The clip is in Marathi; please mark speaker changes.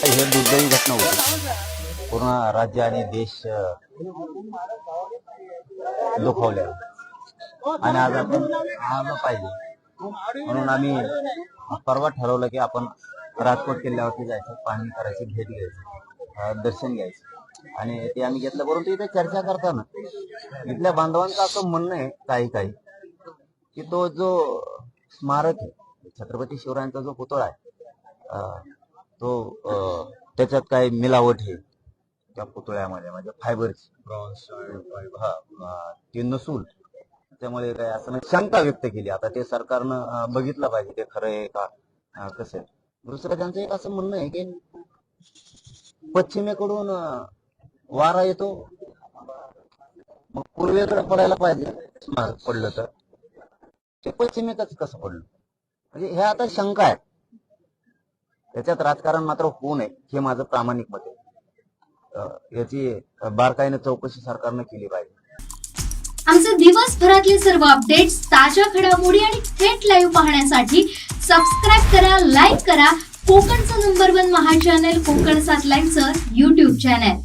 Speaker 1: हे दुर्दैवी घटना होती. पूर्ण राज्य आणि देश दुखावल्या दुखावले आणि आज आपण आलं पाहिजे म्हणून आम्ही परवा ठरवलं की आपण राजकोट किल्ल्यावरती जायचं पाहणी करायची भेट घ्यायची दर्शन घ्यायचं. आणि ते आम्ही घेतलं परंतु इथे चर्चा करताना इथल्या बांधवांचं असं म्हणणं आहे काही काही की तो जो स्मारक आहे छत्रपती शिवरायांचा जो पुतळा आहे तो त्याच्यात काही मिलावट आहे त्या पुतळ्यामध्ये म्हणजे फायबरची. अं, ते नसूल त्यामुळे काय असं नाही शंका व्यक्त केली. आता ते सरकारनं बघितलं पाहिजे ते खरं आहे का कसं आहे. दुसरं त्यांचं एक असं म्हणणं आहे की पश्चिमेकडून वारा येतो. मग पूर्वेकडे पडायला पाहिजे. पडलं तर. ते पश्चिमेकच कसं पडलं? म्हणजे हे आता शंका आहे त्याच्यात राजकारण मात्र होऊ नये हे माझं प्रामाणिक मत आहे. याची बारकाईने चौकशी सरकारनं केली पाहिजे.
Speaker 2: आमचे दिवसभरातले सर्व अपडेट्स ताज्या घडामोडी आणि थेट लाईव्ह पाहण्यासाठी सबस्क्राईब करा लाईक करा. कोकणचं नंबर वन महा चॅनल कोकण सात लाईनचं युट्यूब चॅनल